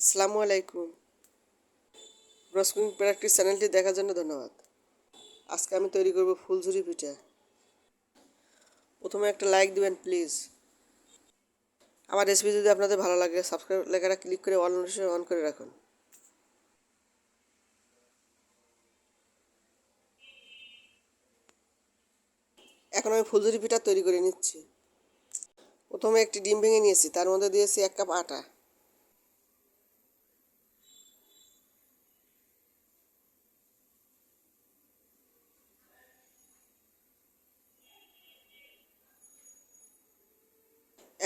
আসসালামু আলাইকুম। ব্রসকুইং প্র্যাকটিস চ্যানেলটি দেখার জন্য ধন্যবাদ। আজকে আমি তৈরি করব ফুলঝুরি পিঠা। প্রথমে একটা লাইক দিবেন প্লিজ আমার রেসিপি যদি আপনাদের ভালো লাগে সাবস্ক্রাইব লেখাটা ক্লিক করে অল নোটিফিকেশন অন করে রাখুন। এখন আমি ফুলঝুরি পিঠা তৈরি করে নিচ্ছি। প্রথমে একটি ডিম ভেঙে নিয়েছি, তার মধ্যে দিয়েছি এক কাপ আটা।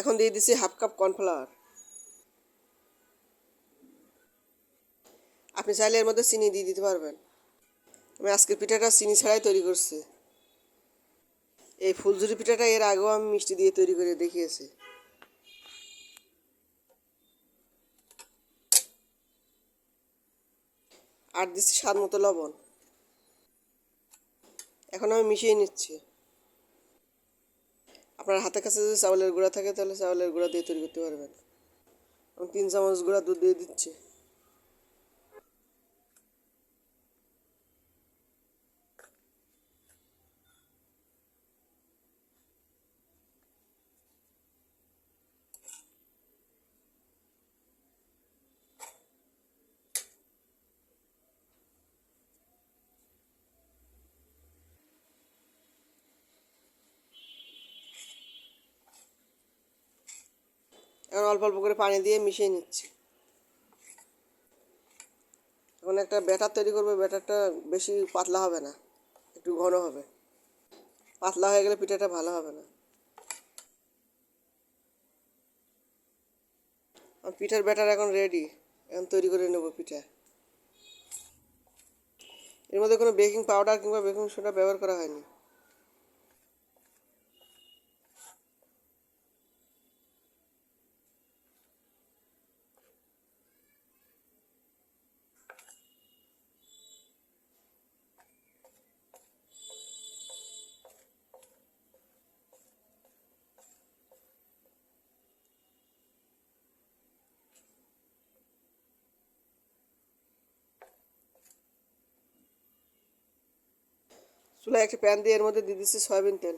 এখন দিয়ে দিচ্ছি হাফ কাপ কর্নফ্লাওয়ার। আপনি চাইলে এর মধ্যে চিনি দিয়ে দিতে পারবেন। আমি আজকের পিঠাটা চিনি ছাড়াই তৈরি করছি। এই ফুলঝুরি পিঠাটা এর আগেও আমি মিষ্টি দিয়ে তৈরি করে দেখিয়েছি। আর দিচ্ছি স্বাদ মতো লবণ। এখন আমি মিশিয়ে নিচ্ছি। আপনার হাতের কাছে যদি চাউলের গুঁড়া থাকে, তাহলে চাউলের গুঁড়া দিয়ে তৈরি করতে পারবেন। আমি তিন চামচ গুঁড়া দুধ দিয়ে দিচ্ছি। এখন অল্প অল্প করে পানি দিয়ে মিশিয়ে নিচ্ছি। এখন একটা ব্যাটার তৈরি করব, ব্যাটারটা বেশি পাতলা হবে না, একটু ঘন হবে। পাতলা হয়ে গেলে পিঠাটা ভালো হবে না। পিঠার ব্যাটার এখন রেডি এখন তৈরি করে নেব পিঠা। এর মধ্যে কোনো বেকিং পাউডার কিংবা বেকিং সোডা ব্যবহার করা হয়নি। চুলায় একটা প্যান দিয়ে এর মধ্যে দিয়ে দিচ্ছি সয়াবিন তেল।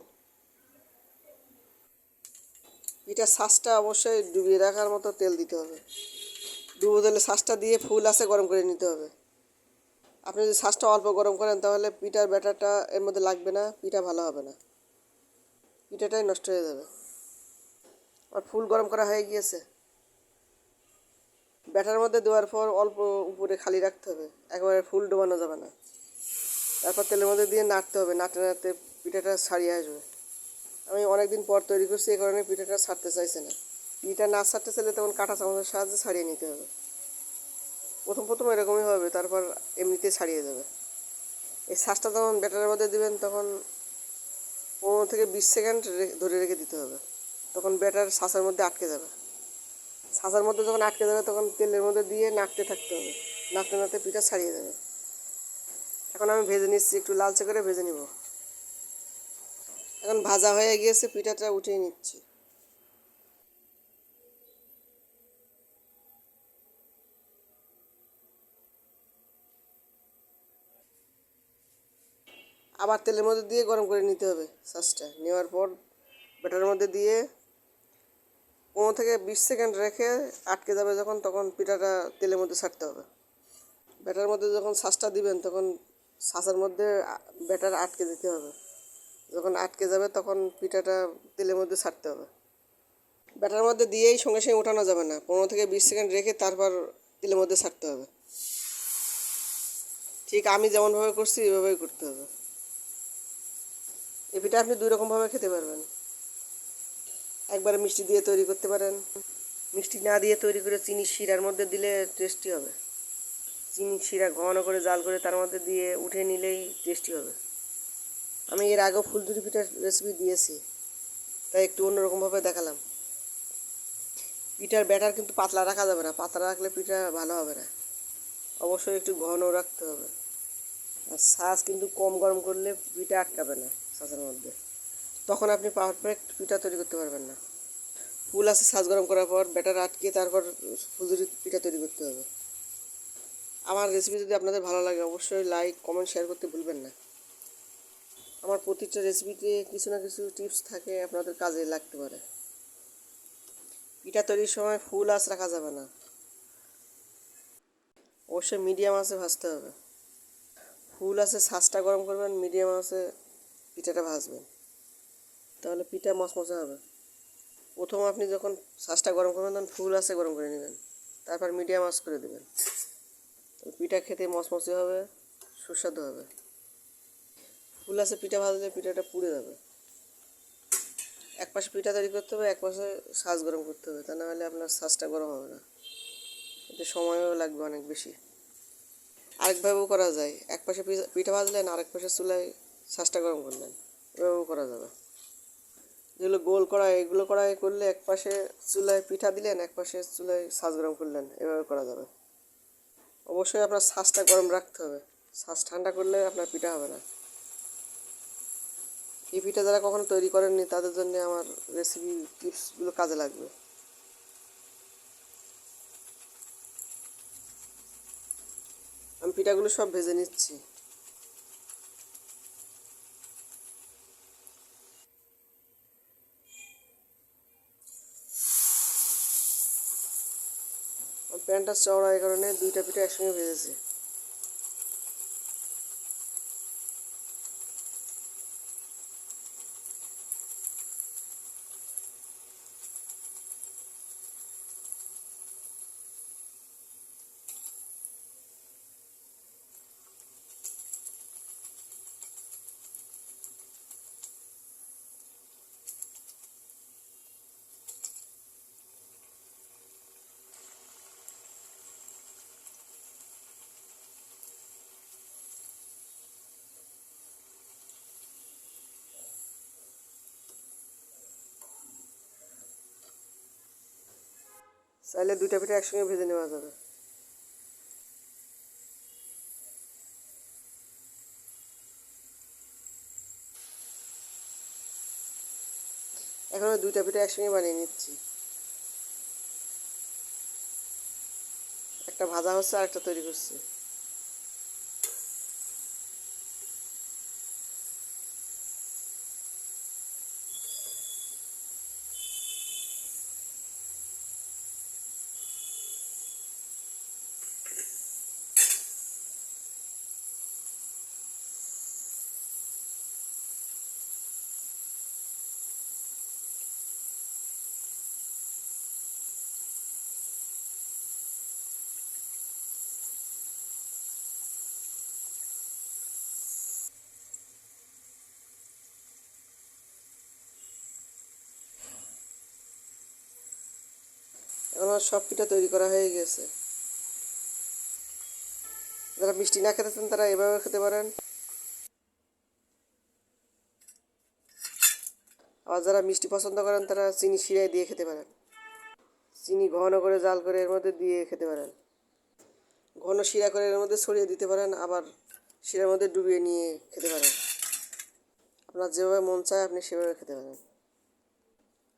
পিঠার শ্বাসটা অবশ্যই ডুবিয়ে রাখার মতো তেল দিতে হবে। ডুবো তেলে শ্বাসটা দিয়ে ফুল আসে গরম করে নিতে হবে। আপনি যদি শ্বাসটা অল্প গরম করেন তাহলে পিঠার ব্যাটারটা এর মধ্যে লাগবে না, পিঠা ভালো হবে না। পিঠাটাই নষ্ট হয়ে যাবে। আর ফুল গরম করা হয়ে গিয়েছে। ব্যাটার মধ্যে দেওয়ার পর অল্প উপরে খালি রাখতে হবে। একেবারে ফুল ডোবানো যাবে না। তারপর তেলের মধ্যে দিয়ে নাড়তে হবে, নাড়তে নাড়তে পিঠাটা ছাড়িয়ে আসবে। আমি অনেক দিন পর তৈরি করছি, এই কারণে পিঠাটা ছাড়তে চাইছে না। পিঠা না ছাড়তে চাইলে তখন কাঁটা চামচের সাহায্যে ছাড়িয়ে নিতে হবে। প্রথম প্রথম এরকমই হবে, তারপর এমনিতে ছাড়িয়ে যাবে। এই শ্বাসটা যখন ব্যাটারের মধ্যে দিবেন, তখন পনেরো থেকে বিশ সেকেন্ড ধরে রেখে দিতে হবে। তখন ব্যাটার শ্বাসের মধ্যে আটকে যাবে। শ্বাসের মধ্যে যখন আটকে যাবে, তখন তেলের মধ্যে দিয়ে নাড়তে থাকতে হবে। নাড়তে নাড়তে পিঠা ছাড়িয়ে যাবে। এখন আমি ভেজে নিচ্ছি, একটু লালচে করে ভেজে নিব। এখন ভাজা হয়ে গিয়েছে, পিঠাটা উঠিয়ে নিচ্ছি। আবার তেলের মধ্যে দিয়ে গরম করে নিতে হবে সসটা। নেওয়ার পর ব্যাটারের মধ্যে দিয়ে পনেরো থেকে বিশ সেকেন্ড রেখে আটকে যাবে যখন, তখন পিঠাটা তেলের মধ্যে ছাড়তে হবে। ব্যাটার মধ্যে যখন শ্বাসটা দিবেন, তখন শ্বাসের মধ্যে ব্যাটার আটকে দিতে হবে। যখন আটকে যাবে তখন পিঠাটা তেলের মধ্যে ছাড়তে হবে। ব্যাটার মধ্যে দিয়েই সঙ্গে সঙ্গে ওঠানো যাবে না। পনেরো থেকে বিশ সেকেন্ড রেখে তারপর তেলের মধ্যে ছাড়তে হবে। ঠিক আমি যেমনভাবে করছি এভাবেই করতে হবে। এই পিঠা আপনি দুই রকমভাবে খেতে পারবেন। একবার মিষ্টি দিয়ে তৈরি করতে পারেন। মিষ্টি না দিয়ে তৈরি করে চিনি শিরার মধ্যে দিলে টেস্টি হবে। চিনি শিরা ঘন করে জাল করে তার মধ্যে দিয়ে উঠে নিলেই টেস্টি হবে। আমি এর আগেও ফুলঝুরি পিঠার রেসিপি দিয়েছি, তাই একটু অন্যরকমভাবে দেখালাম। পিঠার ব্যাটার কিন্তু পাতলা রাখা যাবে না, পাতলা রাখলে পিঠা ভালো হবে না। অবশ্যই একটু ঘন রাখতে হবে। আর শ্বাস কিন্তু কম গরম করলে পিঠা আটকাবে না শ্বাসের মধ্যে। তখন আপনি পারফেক্ট পিঠা তৈরি করতে পারবেন না। ফুল আছে শ্বাস গরম করার পর ব্যাটার আটকে তারপর ফুলদুরি পিঠা তৈরি করতে হবে। আমার রেসিপি যদি আপনাদের ভালো লাগে, অবশ্যই লাইক কমেন্ট শেয়ার করতে ভুলবেন না। আমার প্রতিটা রেসিপিতে কিছু না কিছু টিপস থাকে, আপনাদের কাজে লাগতে পারে। পিঠা তৈরির সময় ফুল আঁচ রাখা যাবে না। অবশ্যই মিডিয়াম আঁচে ভাজতে হবে। ফুল আছে ছাঁচটা গরম করবেন মিডিয়াম আছে পিঠাটা ভাজবেন। তাহলে পিঠা মচমচে হবে। প্রথম আপনি যখন ছাঁচটা গরম করবেন, তখন ফুল আছে গরম করে নেবেন। তারপর মিডিয়াম আঁচ করে দেবেন। পিঠা খেতে মচমচে হবে, সুস্বাদু হবে। ফুল আছে, পিঠা ভাজলে পিঠাটা পুড়ে যাবে। এক পাশে পিঠা তৈরি করতে হবে এক পাশে সাজ গরম করতে হবে, তা না হলে আপনার সাজটা গরম হবে না। এতে সময়ও লাগবে অনেক বেশি। আরেকভাবেও করা যায় এক পাশে পিঠা- ভাজলেন আরেক পাশে চুলায় শ্বাসটা গরম করলেন এভাবেও করা যাবে। যেগুলো গোল কড়াই এগুলো কড়াই করলে এক পাশে চুলায় পিঠা দিলেন এক পাশে চুলায় শ্বাস গরম করলেন, এভাবে করা যাবে। অবশ্যই আপনার শ্বাসটা গরম রাখতে হবে। শ্বাস ঠান্ডা করলে আপনার পিঠা হবে না। এই পিঠা যারা কখনো তৈরি করেননি, তাদের জন্য আমার রেসিপি টিপসগুলো কাজে লাগবে। আমি পিঠাগুলো সব ভেজে নিচ্ছি। চড়ায় চওড়া এই কারণে দুইটা পিঠে একসঙ্গে ভেজেছি। চাইলে দুইটা পিঠা একসঙ্গে ভেজে নেওয়া যাবে। এখন দুইটা পিঠা একসঙ্গে বানিয়ে নিচ্ছি। একটা ভাজা হচ্ছে আর একটা তৈরি করছি। আমার সব পিঠা তৈরি করা হয়ে গেছে। যারা মিষ্টি না খেতে চান তারা এভাবে খেতে পারেন। আবার যারা মিষ্টি পছন্দ করেন তারা চিনি শিরায় দিয়ে খেতে পারেন। চিনি ঘন করে জাল করে এর মধ্যে দিয়ে খেতে পারেন। ঘন শিরা করে এর মধ্যে ছড়িয়ে দিতে পারেন, আবার শিরার মধ্যে ডুবিয়ে নিয়ে খেতে পারেন। আপনার যেভাবে মন চায় আপনি সেভাবে খেতে পারেন।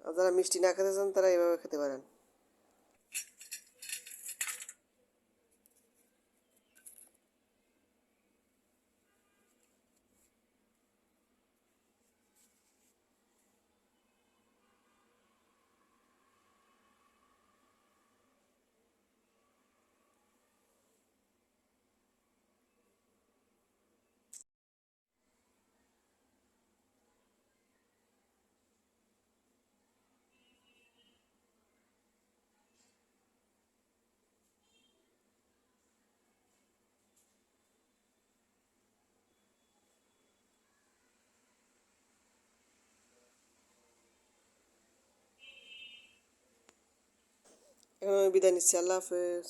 আর যারা মিষ্টি না খেতে চান তারা এভাবে খেতে পারেন। বিদায় নিচ্ছি আল্লাহ হাফেজ